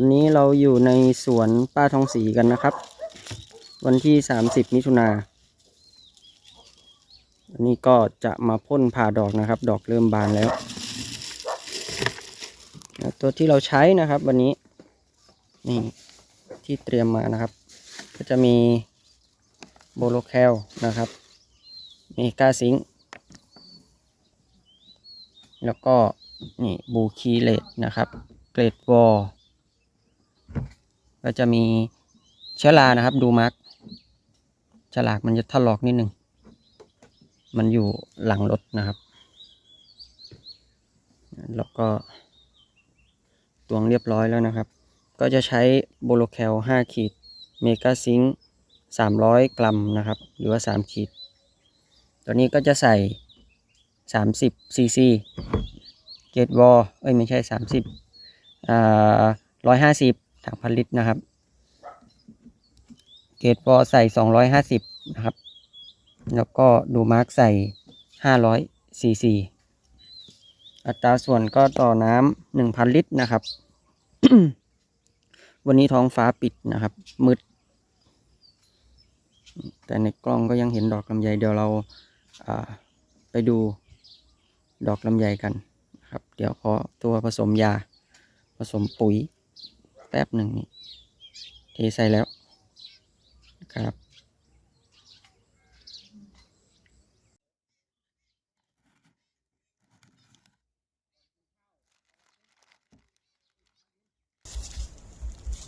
วันนี้เราอยู่ในสวนป้าทองศรีกันนะครับ วันที่ 30 มิถุนาวันนี้ก็จะมาพ่นผ่าดอกนะครับ ดอกเริ่มบานแล้ว ตัวที่เราใช้นะครับวันนี้ นี่ที่เตรียมมานะครับ ก็จะมีโบโลแคลนะครับ มีกาซิงแล้วก็นี่บูคีเลตนะครับ เกรดวอล ก็จะมีเชื้อรานะครับ ดูมาร์กฉลากมันจะถลอกนิดหนึ่งมันอยู่หลังรถนะครับ แล้วก็ตวงเรียบร้อยแล้วนะครับ ก็จะใช้โบโลแคล 5 ขีด เมกาซิงค์300 กรัมนะครับ หรือว่า 3 ขีด ตัวนี้ก็จะใส่ 30 ซีซี เกตวอลเอ้ย ไม่ใช่ 30อ่า150 ถังพันลิตรนะครับ เกตวอใส่250นะครับ แล้วก็ดูมาร์กใส่500ซีซีอัตราส่วนก็ต่อน้ำ1,000ลิตรนะครับ วันนี้ท้องฟ้าปิดนะครับ มืด แต่ในกล้องก็ยังเห็นดอกลำไยเดี๋ยวเราาไปดูดอกลำไยกันนะครับ เดี๋ยวขอตัวผสมยา ผสมปุ๋ย แป๊บหนึ่งนี่เทใส่แล้วนะครับ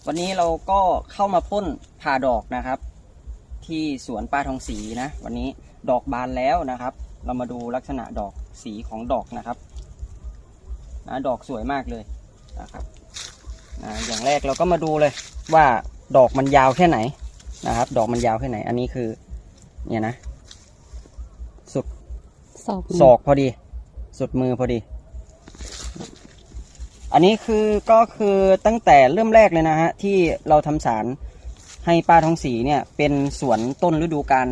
วันนี้เราก็เข้ามาพ่นผ่าดอกนะครับ ที่สวนป้าทองศรีนะ วันนี้ดอกบานแล้วนะครับ เรามาดูลักษณะดอกสีของดอกนะครับนะดอกสวยมากเลยนะครับ อย่างแรกเราก็มาดูเลยว่าดอกมันยาวแค่ไหนนะครับ ดอกมันยาวแค่ไหน อันนี้คือ เนี่ยนะ สุดสอบศอกพอดี สุดมือพอดี อันนี้คือก็คือตั้งแต่เริ่มแรกเลยนะฮะ ที่เราทำสารให้ป้าทองศรีเนี่ยเป็นสวนต้นฤดูกาล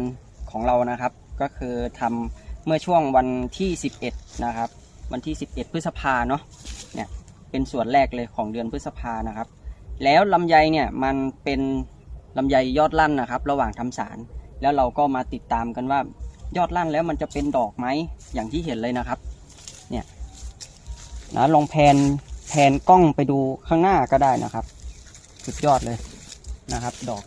ของเรานะครับ ก็คือทำเมื่อช่วงวันที่ 11 นะครับ วันที่ 11 พฤษภาเนาะเนี่ย เป็นส่วนแรกเลยของเดือนพฤษภานะครับ แล้วลำไยเนี่ยมันเป็นลำไยยอดลั่นนะครับ ระหว่างทำสาร แล้วเราก็มาติดตามกันว่ายอดลั่นแล้วมันจะเป็นดอกไหมอย่างที่เห็นเลยนะครับเนี่ยนะลองแพนแพนกล้องไปดูข้างหน้าก็ได้นะครับ สุดยอดเลยนะครับ ดอก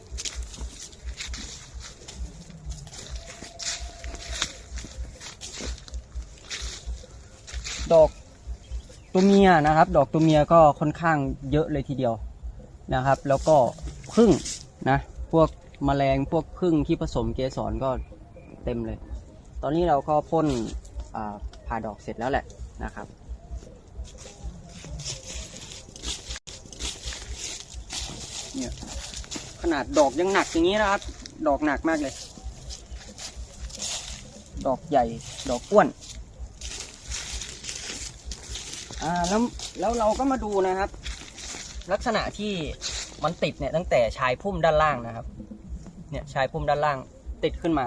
ดอก ตัวเมียนะครับ ดอกตัวเมียก็ค่อนข้างเยอะเลยทีเดียวนะครับ แล้วก็พึ่งนะ พวกแมลงพวกพึ่งที่ผสมเกสรก็เต็มเลย ตอนนี้เราก็พ่นผ่าดอกเสร็จแล้วแหละนะครับ เนี่ยขนาดดอกยังหนักอย่างนี้นะครับ ดอกหนักมากเลย ดอกใหญ่ ดอกอ้วน อ่าแล้วแล้วเราก็มาดูนะครับ ลักษณะที่มันติดเนี่ยตั้งแต่ชายพุ่มด้านล่างนะครับ เนี่ยชายพุ่มด้านล่างติดขึ้นมา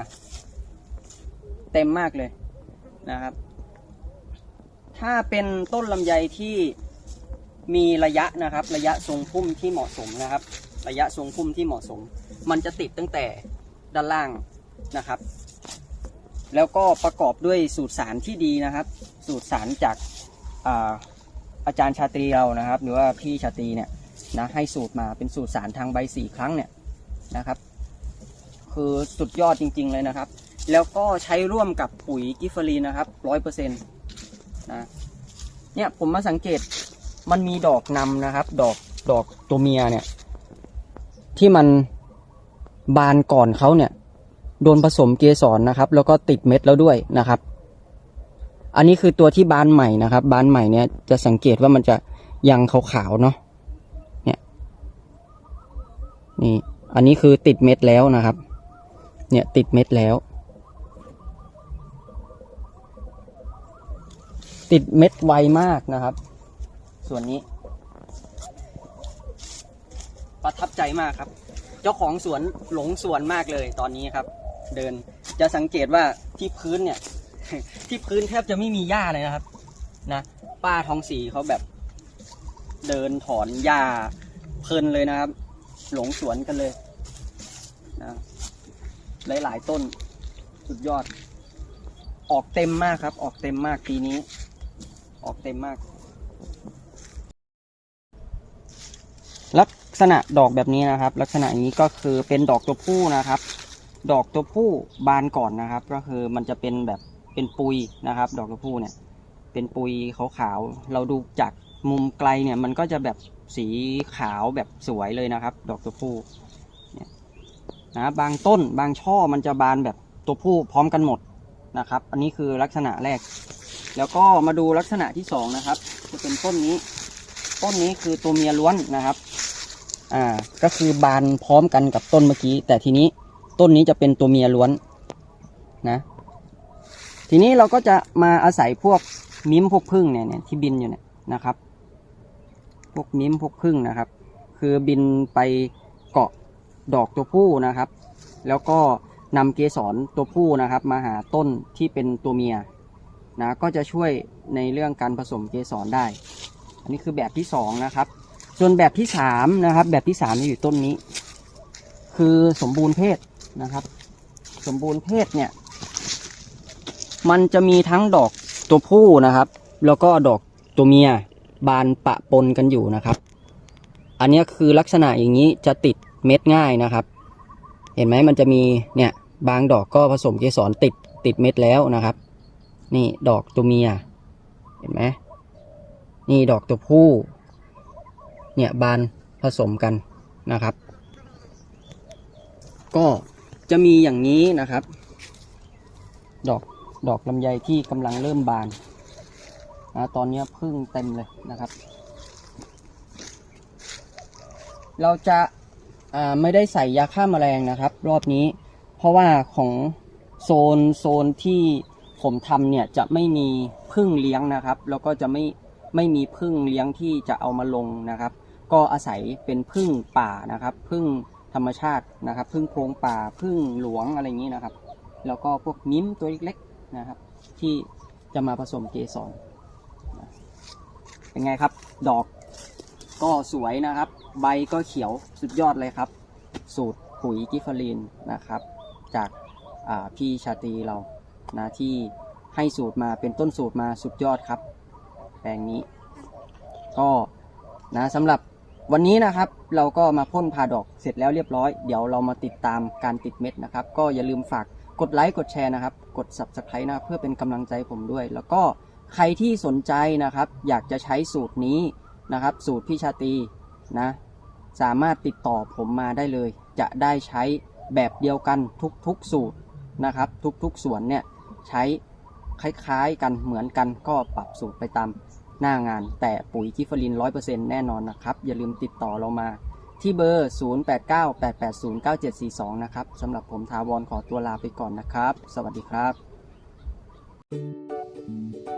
เต็มมากเลยนะครับ ถ้าเป็นต้นลำไยที่มีระยะนะครับ ระยะทรงพุ่มที่เหมาะสมนะครับ ระยะทรงพุ่มที่เหมาะสม มันจะติดตั้งแต่ด้านล่างนะครับ แล้วก็ประกอบด้วยสูตรสารที่ดีนะครับ สูตรสารจาก อาอาจารย์ชาตรีเรานะครับ หรือว่าพี่ชาตรีเนี่ยนะให้สูตรมาเป็นสูตรสารทางใบสี่ครั้งเนี่ยนะครับ คือสุดยอดจริง ๆ เลยนะครับ แล้วก็ใช้ร่วมกับปุ๋ยกิฟฟอรีนะครับร้อยเปอร์เซ็นต์นะเนี่ยผมมาสังเกตมันมีดอกนำนะครับ ดอกดอกตัวเมียเนี่ย ที่มันบานก่อนเขาเนี่ย โดนผสมเกสรนะครับ แล้วก็ติดเม็ดแล้วด้วยนะครับ อันนี้คือตัวที่บานใหม่นะครับ บานใหม่เนี่ยจะสังเกตว่ามันจะยังขาวๆเนาะเนี่ยนี่ อันนี้คือติดเม็ดแล้วนะครับ เนี่ยติดเม็ดแล้ว ติดเม็ดไวมากนะครับ ส่วนนี้ ประทับใจมากครับ เจ้าของสวนหลงสวนมากเลยตอนนี้ครับ เดินจะสังเกตว่าที่พื้นเนี่ย ที่พื้นแทบจะไม่มีหญ้าเลยนะครับ นะ ป้าทองสีเขาแบบ เดินถอนหญ้าเพลินเลยนะครับ หลงสวนกันเลยนะหลายๆต้นสุดยอด ออกเต็มมากครับ ออกเต็มมากปีนี้ ออกเต็มมาก ลักษณะดอกแบบนี้นะครับ ลักษณะนี้ก็คือเป็นดอกตัวผู้นะครับ ดอกตัวผู้บานก่อนนะครับ ก็คือมันจะเป็นแบบ เป็นปุยนะครับ ดอกตัวผู้เนี่ย เป็นปุยขาวๆเราดูจากมุมไกลเนี่ยมันก็จะแบบสีขาวแบบสวยเลยนะครับ ดอกตัวผู้เนี่ยนะบางต้นบางช่อมันจะบานแบบตัวผู้พร้อมกันหมดนะครับ อันนี้คือลักษณะแรก แล้วก็มาดูลักษณะที่สองนะครับ จะเป็นต้นนี้ ต้นนี้คือตัวเมียล้วนนะครับอ่าก็คือบานพร้อมกันกับต้นเมื่อกี้ แต่ทีนี้ต้นนี้จะเป็นตัวเมียล้วนนะ ทีนี้เราก็จะมาอาศัยพวกมิ้มพวกพึ่งเนี่ยเนี่ยที่บินอยู่เนี่ยนะครับ พวกมิ้มพวกพึ่งนะครับ คือบินไปเกาะดอกตัวผู้นะครับ แล้วก็นำเกสรตัวผู้นะครับ มาหาต้นที่เป็นตัวเมียนะก็จะช่วยในเรื่องการผสมเกสรได้ อันนี้คือแบบที่สองนะครับ ส่วนแบบที่สามนะครับ แบบที่สามอยู่ต้นนี้ คือสมบูรณ์เพศนะครับ สมบูรณ์เพศเนี่ย มันจะมีทั้งดอกตัวผู้นะครับ แล้วก็ดอกตัวเมียบานปะปนกันอยู่นะครับ อันนี้คือลักษณะอย่างนี้จะติดเม็ดง่ายนะครับ เห็นไหมมันจะมีเนี่ยบางดอกก็ผสมเกสรติดติดเม็ดแล้วนะครับ นี่ดอกตัวเมีย เห็นไหมนี่ดอกตัวผู้ เนี่ยบานผสมกันนะครับ ก็จะมีอย่างนี้นะครับ ดอก ดอกลำไยที่กำลังเริ่มบานนะตอนนี้พึ่งเต็มเลยนะครับ เราจะไม่ได้ใส่ยาฆ่าแมลงนะครับ รอบนี้ เพราะว่าของโซนโซนที่ผมทำเนี่ยจะไม่มีพึ่งเลี้ยงนะครับ แล้วก็จะไม่ไม่มีพึ่งเลี้ยงที่จะเอามาลงนะครับ ก็อาศัยเป็นพึ่งป่านะครับพึ่งธรรมชาตินะครับ พึ่งโพรงป่าพึ่งหลวงอะไรอย่างนี้นะครับ แล้วก็พวกมิ้มตัวเล็กๆ นะครับ ที่จะมาผสมเกสรเป็นไงครับ ดอกก็สวยนะครับ ใบก็เขียวสุดยอดเลยครับ สูตรปุ๋ยกิฟเฟอรีนนะครับ จากาพี่ชาตรีเรานะที่ให้สูตรมาเป็นต้นสูตรมาสุดยอดครับ แปลงนี้ ก็นะสำหรับวันนี้นะครับเราก็มาพ่นพาดอกเสร็จแล้วเรียบร้อย เดี๋ยวเรามาติดตามการติดเม็ดนะครับ ก็อย่าลืมฝาก กดไลค์กดแชร์นะครับ กด subscribe นะเพื่อเป็นกำลังใจผมด้วย แล้วก็ใครที่สนใจนะครับ อยากจะใช้สูตรนี้นะครับ สูตรพี่ชาตีนะ สามารถติดต่อผมมาได้เลย จะได้ใช้แบบเดียวกันทุกๆสูตรนะครับ ทุกๆส่วนเนี่ยใช้คล้ายๆกันเหมือนกันก็ปรับสูตรไปตามหน้างาน แต่ปุ๋ยกิฟเฟอริน 100%แน่นอนนะครับ อย่าลืมติดต่อเรามา ที่เบอร์ 0898809742 นะครับสำหรับผมทาวรขอตัวลาไปก่อนนะครับ สวัสดีครับ